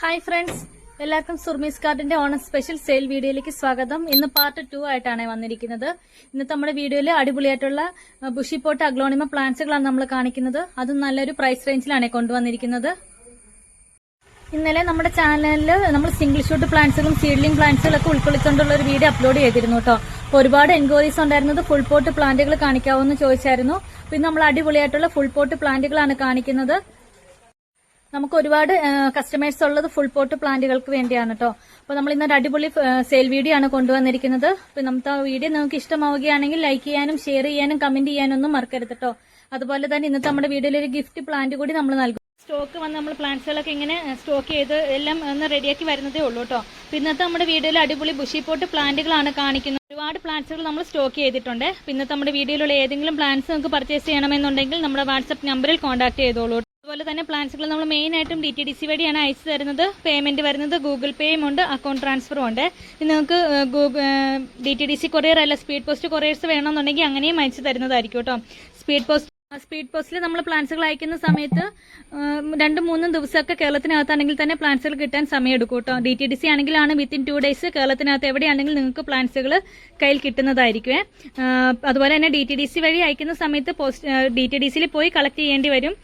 Hi friends. എല്ലാവർക്കും സുർമീസ് കാർഡിന്റെ Onam special sale വീഡിയോയിലേക്ക് സ്വാഗതം. ഇന്ന് പാർട്ട് ടു ആയിട്ടാണ് വന്നിരിക്കുന്നത്. ഇന്നത്തെ നമ്മുടെ വീഡിയോയിൽ അടിപൊളിയായിട്ടുള്ള ബുഷി പോട്ട് അഗ്ലോണിമ പ്ലാന്റ്സുകളാണ് നമ്മൾ കാണിക്കുന്നത്. അതും നല്ലൊരു പ്രൈസ് റേഞ്ചിലാണ് കൊണ്ടുവന്നിരിക്കുന്നത്. ഇന്നലെ നമ്മുടെ ചാനലിൽ നമ്മൾ സിംഗിൾ ഷൂട്ട് പ്ലാന്റ്സുകളും സീഡ്ലിംഗ് പ്ലാന്റ്സുകളൊക്കെ ഉൾക്കൊള്ളിച്ചുകൊണ്ടുള്ള ഒരു വീഡിയോ അപ്ലോഡ് ചെയ്തിരുന്നു കേട്ടോ അപ്പോൾ ഒരുപാട് എൻക്വയറീസ് ഉണ്ടായിരുന്നത് ഫുൾ പോട്ട് പ്ലാന്റുകൾ കാണിക്കാവുമെന്ന് ചോദിച്ചായിരുന്നു. പിന്നെ നമ്മൾ അടിപൊളിയായിട്ടുള്ള ഫുൾ പോട്ട് പ്ലാന്റുകളാണ് കാണിക്കുന്നത്. നമുക്ക് ഒരുപാട് കസ്റ്റമേഴ്സ് ഉള്ളത് ഫുൾ പോട്ട് പ്ലാന്റുകൾക്ക് വേണ്ടിയാണ് കേട്ടോ അപ്പോൾ നമ്മൾ ഇന്നൊരു അടിപൊളി സെയിൽ വീഡിയോ ആണ് കൊണ്ടുവന്നിരിക്കുന്നത്. അപ്പോൾ നമുക്ക് ആ വീഡിയോ നിങ്ങൾക്ക് ഇഷ്ടമാവുകയാണെങ്കിൽ ലൈക്ക് ചെയ്യാനും ഷെയർ ചെയ്യാനും കമന്റ് ചെയ്യാനും ഒന്നും മറക്കരുത് കേട്ടോ അതുപോലെ തന്നെ ഇന്നത്തെ നമ്മുടെ വീഡിയോയിൽ ഒരു ഗിഫ്റ്റ് പ്ലാന്റ് കൂടി നമ്മൾ നൽകും. സ്റ്റോക്ക് വന്ന് നമ്മൾ പ്ലാന്റ്സുകളൊക്കെ ഇങ്ങനെ സ്റ്റോക്ക് ചെയ്ത് എല്ലാം ഒന്ന് റെഡിയാക്കി വരുന്നതേ ഉള്ളൂ കേട്ടോ അപ്പൊ ഇന്നത്തെ നമ്മുടെ വീഡിയോയിൽ അടിപൊളി ബുഷി പോട്ട് പ്ലാന്റുകളാണ് കാണിക്കുന്നത്. ഒരുപാട് പ്ലാന്റ്സുകൾ നമ്മൾ സ്റ്റോക്ക് ചെയ്തിട്ടുണ്ട്. പിന്നെ ഇന്നത്തെ നമ്മുടെ വീഡിയോയിലുള്ള ഏതെങ്കിലും പ്ലാന്റ്സ് നിങ്ങൾക്ക് പർച്ചേസ് ചെയ്യണമെന്നുണ്ടെങ്കിൽ നമ്മുടെ വാട്സപ്പ് നമ്പറിൽ കോൺടാക്ട് ചെയ്തോളൂ അതുപോലെ തന്നെ പ്ലാൻസുകൾ നമ്മൾ മെയിൻ ആയിട്ടും ഡി ടി ഡി സി വഴിയാണ് അയച്ചു തരുന്നത്. പേയ്മെന്റ് വരുന്നത് ഗൂഗിൾ പേയും ഉണ്ട് അക്കൗണ്ട് ട്രാൻസ്ഫറും ഉണ്ട്. നിങ്ങൾക്ക് നിങ്ങൾക്ക് D T D C courier അല്ല സ്പീഡ് പോസ്റ്റ് കൊറിയേഴ്സ് വേണമെന്നുണ്ടെങ്കിൽ അങ്ങനെയും അയച്ചു തരുന്നതായിരിക്കും കേട്ടോ. സ്പീഡ് പോസ്റ്റ് സ്പീഡ് പോസ്റ്റിൽ നമ്മൾ പ്ലാൻസുകൾ അയക്കുന്ന സമയത്ത് രണ്ടും മൂന്നും ദിവസമൊക്കെ കേരളത്തിനകത്താണെങ്കിൽ തന്നെ പ്ലാൻസുകൾ കിട്ടാൻ സമയം എടുക്കും കേട്ടോ. ഡി ടി ഡി സി ആണെങ്കിലാണ് വിത്തിൻ ടു ഡേയ്സ് കേരളത്തിനകത്ത് എവിടെയാണെങ്കിലും നിങ്ങൾക്ക് പ്ലാൻസുകൾ കയ്യിൽ കിട്ടുന്നതായിരിക്കും അതുപോലെ തന്നെ ഡി ടി ഡി സി വഴി അയക്കുന്ന സമയത്ത് പോസ്റ്റ് ഡി ടി ഡി സിയിൽ പോയി കളക്ട് ചെയ്യേണ്ടി വരും.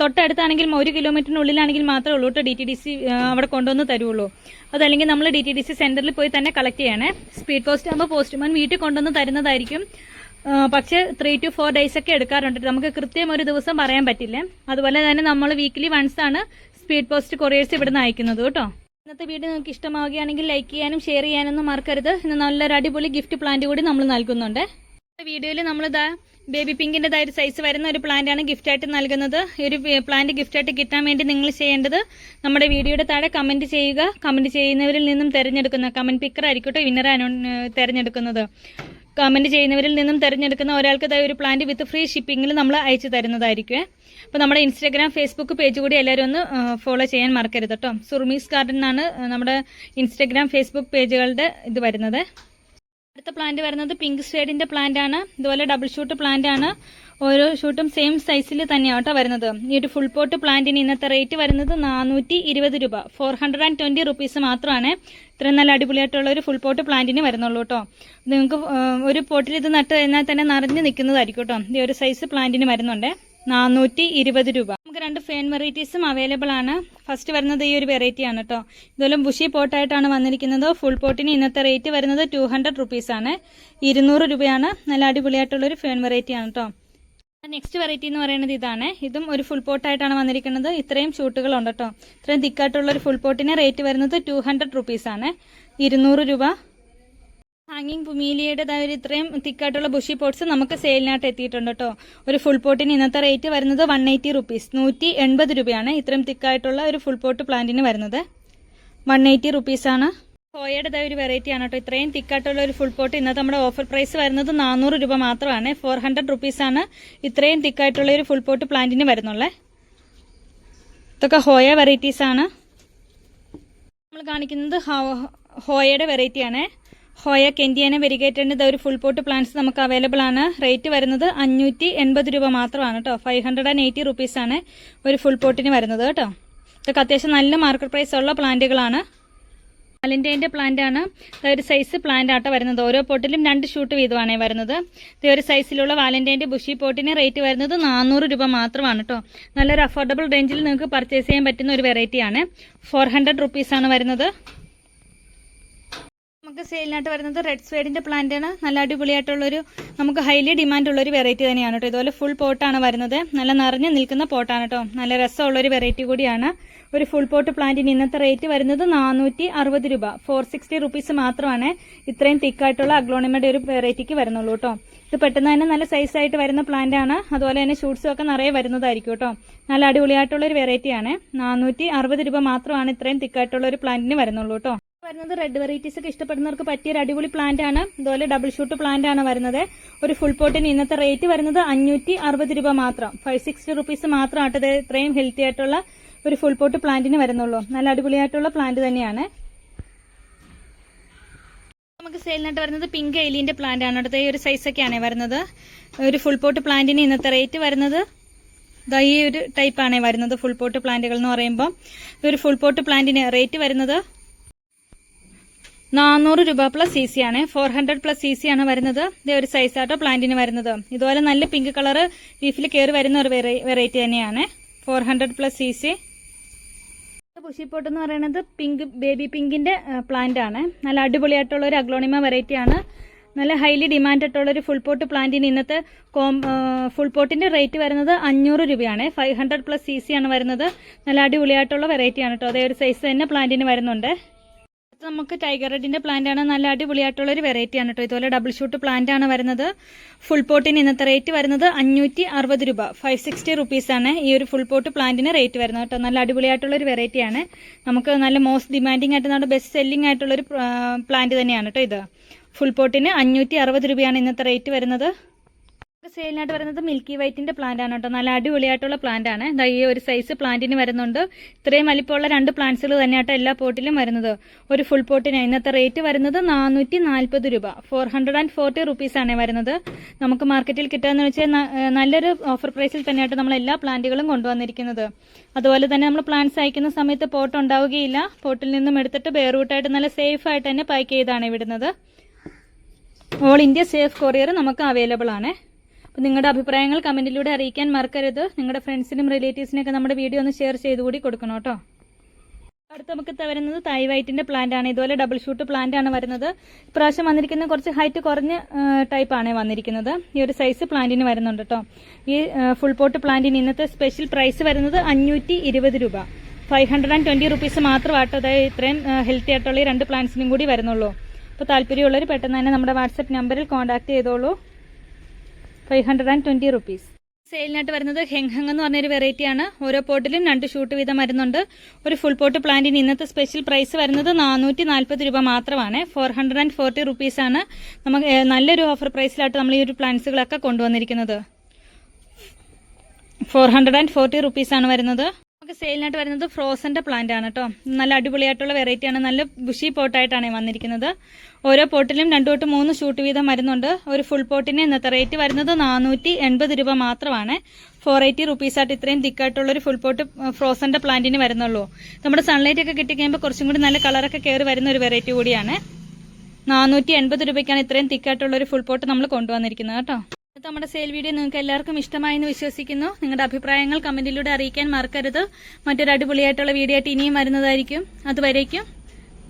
തൊട്ടടുത്താണെങ്കിൽ ഒരു കിലോമീറ്ററിനുള്ളിലാണെങ്കിൽ മാത്രമേ ഉള്ളൂ കേട്ടോ ഡി ടി ഡി സി അവിടെ കൊണ്ടുവന്ന് തരുള്ളൂ. അതല്ലെങ്കിൽ നമ്മൾ ഡി ടി ഡി സി സെന്ററിൽ പോയി തന്നെ കളക്ട് ചെയ്യണേ. സ്പീഡ് പോസ്റ്റ് ആകുമ്പോൾ പോസ്റ്റ്മാൻ വീട്ടിൽ കൊണ്ടുവന്ന് തരുന്നതായിരിക്കും. പക്ഷേ ത്രീ ടു ഫോർ ഡേയ്സ് ഒക്കെ എടുക്കാറുണ്ട്. നമുക്ക് കൃത്യം ഒരു ദിവസം പറയാൻ പറ്റില്ല. അതുപോലെ തന്നെ നമ്മൾ വീക്കിലി വൺസ് ആണ് സ്പീഡ് പോസ്റ്റ് കൊറിയേഴ്സ് ഇവിടുന്ന് അയക്കുന്നത് കേട്ടോ. ഇന്നത്തെ വീഡിയോ നിങ്ങൾക്ക് ഇഷ്ടമാവുകയാണെങ്കിൽ ലൈക്ക് ചെയ്യാനും ഷെയർ ചെയ്യാനൊന്നും മറക്കരുത്. ഇന്ന് നല്ലൊരു അടിപൊളി ഗിഫ്റ്റ് പ്ലാന്റ് കൂടി നമ്മൾ നൽകുന്നുണ്ട്. വീഡിയോയിൽ നമ്മളിതാ ബേബി പിങ്കിന്റെതായ ഒരു സൈസ് വരുന്ന ഒരു പ്ലാന്റ് ആണ് ഗിഫ്റ്റ് ആയിട്ട് നൽകുന്നത്. ഒരു പ്ലാന്റ് ഗിഫ്റ്റ് ആയിട്ട് കിട്ടാൻ വേണ്ടി നിങ്ങൾ ചെയ്യേണ്ടത് നമ്മുടെ വീഡിയോയുടെ താഴെ കമന്റ് ചെയ്യുക. കമന്റ് ചെയ്യുന്നവരിൽ നിന്നും തിരഞ്ഞെടുക്കുന്ന കമന്റ് പിക്കർ ആയിരിക്കട്ടെ വിന്നർ തിരഞ്ഞെടുക്കുന്നത്. കമന്റ് ചെയ്യുന്നവരിൽ നിന്നും തിരഞ്ഞെടുക്കുന്ന ഒരാൾക്ക് ഒരു പ്ലാന്റ് വിത്ത് ഫ്രീ ഷിപ്പിംഗിൽ നമ്മൾ അയച്ചു തരുന്നതായിരിക്കും അപ്പോൾ നമ്മുടെ ഇൻസ്റ്റാഗ്രാം ഫേസ്ബുക്ക് പേജ് കൂടി എല്ലാവരും ഒന്ന് ഫോളോ ചെയ്യാൻ മറക്കരുത് കേട്ടോ സുർമീസ് ഗാർഡൻ എന്നാണ് നമ്മുടെ ഇൻസ്റ്റാഗ്രാം ഫേസ്ബുക്ക് പേജുകളുടെ ഇത് വരുന്നത്. അടുത്ത പ്ലാന്റ് വരുന്നത് പിങ്ക് ഷെയ്ഡിന്റെ പ്ലാന്റ് ആണ്. ഇതുപോലെ ഡബിൾ ഷൂട്ട് പ്ലാന്റ് ആണ്. ഓരോ ഷൂട്ടും സെയിം സൈസിൽ തന്നെയാണ് കേട്ടോ വരുന്നത്. ഈ ഒരു ഫുൾ പോട്ട് പ്ലാന്റിന് ഇന്നത്തെ റേറ്റ് വരുന്നത് നാനൂറ്റി ഇരുപത് രൂപ. Four hundred and twenty rupees മാത്രമാണ് ഇത്രയും നല്ല അടിപൊളിയായിട്ടുള്ള ഒരു ഫുൾ പോട്ട് പ്ലാന്റിന് വരുന്നുള്ളൂ കേട്ടോ. നിങ്ങൾക്ക് ഒരു പോട്ടിൽ ഇത് നട്ട് കഴിഞ്ഞാൽ തന്നെ നിറഞ്ഞു നിൽക്കുന്നതായിരിക്കും കേട്ടോ. ഈ ഒരു സൈസ് പ്ലാന്റിന് വരുന്നുണ്ട്. നാനൂറ്റി ഇരുപത് രൂപ. നമുക്ക് രണ്ട് ഫേൻ വെറൈറ്റീസും അവൈലബിൾ ആണ്. ഫസ്റ്റ് വരുന്നത് ഈ ഒരു വെറൈറ്റി ആണ് കേട്ടോ ഇതുപോലെ ബുഷി പോട്ടായിട്ടാണ് വന്നിരിക്കുന്നത്. ഫുൾ പോട്ടിന് ഇന്നത്തെ റേറ്റ് വരുന്നത് ടു ഹൺഡ്രഡ് റുപ്പീസ് ആണ്. ഇരുന്നൂറ് രൂപയാണ്. നല്ല അടിപൊളിയായിട്ടുള്ള ഒരു ഫേൻ വെറൈറ്റി ആണ് കേട്ടോ നെക്സ്റ്റ് വെറൈറ്റി എന്ന് പറയുന്നത് ഇതാണ്. ഇതും ഒരു ഫുൾ പോട്ടായിട്ടാണ് വന്നിരിക്കുന്നത്. ഇത്രയും ഷൂട്ടുകൾ ഉണ്ട് കേട്ടോ ഇത്രയും തിക്കായിട്ടുള്ള ഒരു ഫുൾ പോട്ടിന് റേറ്റ് വരുന്നത് ടു ഹൺഡ്രഡ് റുപ്പീസ് ആണ്. ഇരുന്നൂറ് രൂപ. ഹാങ്ങിങ് പുമീലിയുടെ ഒരു ഇത്രയും തിക്കായിട്ടുള്ള ബുഷി പോട്ട്സ് നമുക്ക് സെയിലിനായിട്ട് എത്തിയിട്ടുണ്ട് കേട്ടോ ഒരു ഫുൾ പോട്ടിന് ഇന്നത്തെ റേറ്റ് വരുന്നത് വൺ എയ്റ്റി റുപ്പീസ് നൂറ്റി എൺപത് രൂപയാണ് ഇത്രയും തിക്കായിട്ടുള്ള ഒരു ഫുൾ പോട്ട് പ്ലാന്റിന് വരുന്നത്. വൺ എയ്റ്റി റുപ്പീസാണ് ഹോയയുടേതായ ഒരു വെറൈറ്റി ആണ് കേട്ടോ ഇത്രയും തിക്കായിട്ടുള്ള ഒരു ഫുൾ പോട്ട് ഇന്നത്തെ നമ്മുടെ ഓഫർ പ്രൈസ് വരുന്നത് നാനൂറ് രൂപ മാത്രമാണ്. ഫോർ ഹൺഡ്രഡ് റുപ്പീസാണ് ഇത്രയും തിക്കായിട്ടുള്ള ഒരു ഫുൾ പോട്ട് പ്ലാന്റിന് വരുന്നുള്ളത് ഇതൊക്കെ ഹോയ വെറൈറ്റീസ് ആണ്. നമ്മൾ കാണിക്കുന്നത് ഹോയയുടെ വെറൈറ്റിയാണ് ഹോയ കെൻഡിയന വെരിഗേറ്റഡിന്റെ ഒരു ഫുൾ പോട്ട് പ്ലാന്റ്സ് നമുക്ക് അവൈലബിൾ ആണ്. റേറ്റ് വരുന്നത് അഞ്ഞൂറ്റി എൺപത് രൂപ മാത്രമാണ് കേട്ടോ ഫൈവ് ഹൺഡ്രഡ് ആൻഡ് എയ്റ്റി റുപ്പീസാണ് ഒരു ഫുൾ പോട്ടിന് വരുന്നത് കേട്ടോ ഇതൊക്കെ അത്യാവശ്യം നല്ല മാർക്കറ്റ് പ്രൈസ് ഉള്ള പ്ലാന്റുകളാണ് വാലന്റൈന്റെ പ്ലാന്റ് ആണ്. ഒരു സൈസ് പ്ലാന്റ് ആട്ടോ വരുന്നത്. ഓരോ പോട്ടിലും രണ്ട് ഷൂട്ട് വീതമാണ് വരുന്നത്. ഇത് ഒരു സൈസിലുള്ള വാലന്റൈന്റെ ബുഷി പോട്ടിന് റേറ്റ് വരുന്നത് നാനൂറ് രൂപ മാത്രമാണ് കേട്ടോ നല്ലൊരു അഫോർഡബിൾ റേഞ്ചിൽ നിങ്ങൾക്ക് പർച്ചേസ് ചെയ്യാൻ പറ്റുന്ന ഒരു വെറൈറ്റിയാണ് ഫോർ ഹൺഡ്രഡ് റുപ്പീസാണ് വരുന്നത്. നമുക്ക് സെയിലിനായിട്ട് വരുന്നത് റെഡ് പ്ലാന്റ് ആണ്. നല്ല അടിപൊളിയായിട്ടുള്ളൊരു നമുക്ക് ഹൈലി ഡിമാൻഡ് ഉള്ള ഒരു വെറൈറ്റി തന്നെയാണ് കേട്ടോ ഇതുപോലെ ഫുൾ പോട്ടാണ് വരുന്നത്. നല്ല നിറഞ്ഞു നിൽക്കുന്ന പോട്ടാണ് കേട്ടോ നല്ല രസമുള്ള ഒരു വെറൈറ്റി കൂടിയാണ്. ഒരു ഫുൾ പോട്ട് പ്ലാന്റിന് ഇന്നത്തെ റേറ്റ് വരുന്നത് നാനൂറ്റി അറുപത് രൂപ. ഫോർ സിക്സ്റ്റി റുപ്പീസ് മാത്രമാണ് ഇത്രയും തിക്കായിട്ടുള്ള അഗ്ലോണിമയുടെ ഒരു വെറൈറ്റിക്ക് വരുന്നുള്ളൂ കേട്ടോ ഇത് പെട്ടെന്ന് തന്നെ നല്ല സൈസ് ആയിട്ട് വരുന്ന പ്ലാന്റ് ആണ്. അതുപോലെ തന്നെ ഷൂട്ട്സും ഒക്കെ നിറയെ വരുന്നതായിരിക്കും കേട്ടോ നല്ല അടിപൊളിയായിട്ടുള്ള ഒരു വെറൈറ്റിയാണ് നാനൂറ്റി അറുപത് രൂപ മാത്രമാണ് ഇത്രയും തിക്കായിട്ടുള്ള ഒരു പ്ലാന്റിന് വരുന്നുള്ളൂ കേട്ടോ വരുന്നത് റെഡ് വെറൈറ്റീസ് ഒക്കെ ഇഷ്ടപ്പെടുന്നവർക്ക് പറ്റിയ ഒരു അടിപൊളി പ്ലാന്റ് ആണ്. ഇതുപോലെ ഡബിൾ ഷൂട്ട് പ്ലാന്റ് ആണ് വരുന്നത്. ഒരു ഫുൾ പോട്ടിന് ഇന്നത്തെ റേറ്റ് വരുന്നത് അഞ്ഞൂറ്റി അറുപത് രൂപ മാത്രം. ഫൈവ് സിക്സ്റ്റി റുപ്പീസ് മാത്രം ആട്ടത് ഇത്രയും ഹെൽത്തി ആയിട്ടുള്ള ഒരു ഫുൾ പോട്ട് പ്ലാന്റിന് വരുന്നുള്ളൂ. നല്ല അടിപൊളിയായിട്ടുള്ള പ്ലാന്റ് തന്നെയാണ്. നമുക്ക് സെയിലിനായിട്ട് വരുന്നത് പിങ്ക് എലിന്റെ പ്ലാന്റ് ആണ്. അടുത്ത ഈ ഒരു സൈസ് ഒക്കെയാണ് വരുന്നത്. ഒരു ഫുൾ പോട്ട് പ്ലാന്റിന് ഇന്നത്തെ റേറ്റ് വരുന്നത് ഈ ഒരു ടൈപ്പാണ് വരുന്നത് ഫുൾ പോട്ട് പ്ലാന്റുകൾ എന്ന് പറയുമ്പോൾ ഒരു ഫുൾ പോട്ട് പ്ലാന്റിന് റേറ്റ് വരുന്നത് നാനൂറ് രൂപ പ്ലസ് സി സി ആണ്. Four hundred plus C C ആണ് വരുന്നത്. ഇതേ ഒരു സൈസ് ആട്ടോ പ്ലാന്റിന് വരുന്നത്. ഇതുപോലെ നല്ല പിങ്ക് കളർ ലീഫിൽ കയറി വരുന്ന ഒരു വെറൈറ്റി തന്നെയാണ്. Four hundred plus C C പുഷിപ്പോട്ട് എന്ന് പറയുന്നത് പിങ്ക് ബേബി പിങ്കിന്റെ പ്ലാന്റ് ആണ്. നല്ല അടിപൊളിയായിട്ടുള്ള ഒരു അഗ്ലോണിമ വെറൈറ്റി ആണ്. നല്ല ഹൈലി ഡിമാൻഡ് ആയിട്ടുള്ള ഒരു ഫുൾ പോട്ട് പ്ലാന്റിന് ഇന്നത്തെ കോം ഫുൾ പോട്ടിന്റെ റേറ്റ് വരുന്നത് അഞ്ഞൂറ് രൂപയാണ്. Five hundred plus C C ആണ് വരുന്നത്. നല്ല അടിപൊളിയായിട്ടുള്ള വെറൈറ്റി ആണ് കേട്ടോ അതേ ഒരു സൈസ് തന്നെ പ്ലാന്റിന് വരുന്നുണ്ട്. നമുക്ക് ടൈഗർ റെഡിന്റെ പ്ലാന്റ് ആണ് നല്ല അടിപൊളിയായിട്ടുള്ള ഒരു വെറൈറ്റി ആണ് കേട്ടോ. ഇതുപോലെ ഡബിൾ ഷൂട്ട് പ്ലാന്റ് ആണ് വരുന്നത്. ഫുൾ പോട്ടിന് ഇന്നത്തെ റേറ്റ് വരുന്നത് അഞ്ഞൂറ്റി അറുപത് രൂപ. ഫൈവ് സിക്സ്റ്റി റുപ്പീസ് ആണ് ഈ ഒരു ഫുൾ പോട്ട് പ്ലാന്റിന് റേറ്റ് വരുന്നത് കേട്ടോ. നല്ല അടിപൊളിയായിട്ടുള്ള ഒരു വെറൈറ്റി ആണ്. നമുക്ക് നല്ല മോസ്റ്റ് ഡിമാൻഡിംഗ് ആയിട്ട് നമ്മുടെ ബെസ്റ്റ് സെല്ലിംഗ് ആയിട്ടുള്ള ഒരു പ്ലാന്റ് തന്നെയാണ് കേട്ടോ ഇത്. ഫുൾ പോട്ടിന് അഞ്ഞൂറ്റി അറുപത് രൂപയാണ് ഇന്നത്തെ റേറ്റ് വരുന്നത്. സെയിലിനായിട്ട് വരുന്നത് മിൽക്കി വൈറ്റിന്റെ പ്ലാന്റ് ആണ് കേട്ടോ. നല്ല അടിപൊളിയായിട്ടുള്ള പ്ലാന്റ് ആണ്. ദാ ഈ ഒരു സൈസ് പ്ലാന്റിന് വരുന്നുണ്ട്. ഇത്രയും വലിപ്പമുള്ള രണ്ട് പ്ലാന്റ്സുകൾ തന്നെയാട്ടോ എല്ലാ പോട്ടിലും വരുന്നത്. ഒരു ഫുൾ പോട്ടിന്. ഇന്നത്തെ റേറ്റ് വരുന്നത് നാനൂറ്റി നാൽപ്പത് രൂപ. Four hundred and forty rupees ആണ് വരുന്നത്. നമുക്ക് മാർക്കറ്റിൽ കിട്ടുകയെന്ന് വെച്ചാൽ നല്ലൊരു ഓഫർ പ്രൈസിൽ തന്നെയായിട്ട് നമ്മൾ എല്ലാ പ്ലാന്റുകളും കൊണ്ടുവന്നിരിക്കുന്നത്. അതുപോലെ തന്നെ നമ്മൾ പ്ലാന്റ്സ് അയക്കുന്ന സമയത്ത് പോട്ട് ഉണ്ടാവുകയില്ല. പോട്ടിൽ നിന്നും എടുത്തിട്ട് ബെയർറൂട്ടായിട്ട് നല്ല സേഫ് ആയിട്ട് തന്നെ പാക്ക് ചെയ്താണ് വിടുന്നത് ഓൾ ഇന്ത്യ സേഫ് കൊറിയർ നമുക്ക് അവൈലബിൾ ആണ്. അപ്പോൾ നിങ്ങളുടെ അഭിപ്രായങ്ങൾ കമന്റിലൂടെ അറിയിക്കാൻ മറക്കരുത്. നിങ്ങളുടെ ഫ്രണ്ട്സിനും റിലേറ്റീവ്സിനൊക്കെ നമ്മുടെ വീഡിയോ ഒന്ന് ഷെയർ ചെയ്ത് കൂടി കൊടുക്കണം കേട്ടോ. അടുത്ത് നമുക്ക് വരുന്നത് തായ് വൈറ്റിന്റെ പ്ലാന്റ് ആണ്. ഇതുപോലെ ഡബിൾ ഷൂട്ട് പ്ലാന്റ് ആണ് വരുന്നത്. ഇപ്രാവശ്യം വന്നിരിക്കുന്ന കുറച്ച് ഹൈറ്റ് കുറഞ്ഞ ടൈപ്പ് ആണ് വന്നിരിക്കുന്നത്. ഈ ഒരു സൈസ് പ്ലാന്റിന് വരുന്നുണ്ട് കേട്ടോ. ഈ ഫുൾ പോട്ട് പ്ലാന്റിന് ഇന്നത്തെ സ്പെഷ്യൽ പ്രൈസ് വരുന്നത് അഞ്ഞൂറ്റി ഇരുപത് രൂപ. Five hundred and twenty rupees മാത്രമാട്ടോ. അതായത് ഇത്രയും ഹെൽത്തി ആയിട്ടുള്ള ഈ രണ്ട് പ്ലാന്റ്സിനും കൂടി വരുന്നുള്ളൂ. അപ്പോൾ താല്പര്യമുള്ളവർ പെട്ടെന്ന് തന്നെ നമ്മുടെ വാട്സപ്പ് നമ്പറിൽ കോൺടാക്ട് ചെയ്തോളൂ. Five hundred and twenty rupees. സെയിലിനായിട്ട് വരുന്നത് ഹെങ്ഹങ് എന്ന് പറഞ്ഞൊരു വെറൈറ്റി ആണ്. ഓരോ പോട്ടിലും രണ്ട് ഷൂട്ട് വീതം വരുന്നുണ്ട് ഒരു ഫുൾ പോട്ട് പ്ലാന്റിന് ഇന്നത്തെ സ്പെഷ്യൽ പ്രൈസ് വരുന്നത് നാനൂറ്റി നാൽപ്പത് രൂപ മാത്രമാണ്. Four hundred and forty rupees ആണ്. നമുക്ക് നല്ലൊരു ഓഫർ പ്രൈസിലായിട്ട് നമ്മൾ ഈ ഒരു പ്ലാന്റ്സുകളൊക്കെ കൊണ്ടുവന്നിരിക്കുന്നത്. Four hundred and forty rupees ആണ് വരുന്നത്. നമുക്ക് സെയിലിനായിട്ട് വരുന്നത് ഫ്രോസന്റെ പ്ലാന്റ് ആണ് കേട്ടോ നല്ല അടിപൊളിയായിട്ടുള്ള വെറൈറ്റി ആണ്. നല്ല ബുഷി പോട്ടായിട്ടാണ് വന്നിരിക്കുന്നത്. ഓരോ പോട്ടിലും രണ്ടു തൊട്ട് മൂന്ന് ഷൂട്ട് വീതം വരുന്നുണ്ട് ഒരു ഫുൾ പോട്ടിന് ഇന്നത്തെ റേറ്റ് വരുന്നത് നാനൂറ്റി എൺപത് രൂപ മാത്രമാണ്. ഫോർ എയ്റ്റി റുപ്പീസ് ആയിട്ട് ഇത്രയും തിക്കായിട്ടുള്ള ഒരു ഫുൾ പോട്ട് ഫ്രോസന്റെ പ്ലാന്റിന് വരുന്നുള്ളൂ. നമ്മുടെ സൺലൈറ്റ് ഒക്കെ കിട്ടിക്കഴിയുമ്പോൾ കുറച്ചും കൂടി നല്ല കളറൊക്കെ കയറി വരുന്ന ഒരു വെറൈറ്റി കൂടിയാണ്. നാനൂറ്റി എൺപത് രൂപയ്ക്കാണ് ഇത്രയും തിക്കായിട്ടുള്ള ഒരു ഫുൾ പോട്ട് നമ്മൾ കൊണ്ടുവന്നിരിക്കുന്നത് കേട്ടോ. ഇന്നത്തെ നമ്മുടെ സെയിൽ വീഡിയോ നിങ്ങൾക്ക് എല്ലാവർക്കും ഇഷ്ടമായി എന്ന് വിശ്വസിക്കുന്നു. നിങ്ങളുടെ അഭിപ്രായങ്ങൾ കമന്റിലൂടെ അറിയിക്കാൻ മറക്കരുത്. മറ്റൊരു അടിപൊളിയായിട്ടുള്ള വീഡിയോ ആയിട്ട് ഇനിയും വരുന്നതായിരിക്കും. അതുവരേക്കും.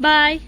ബായ്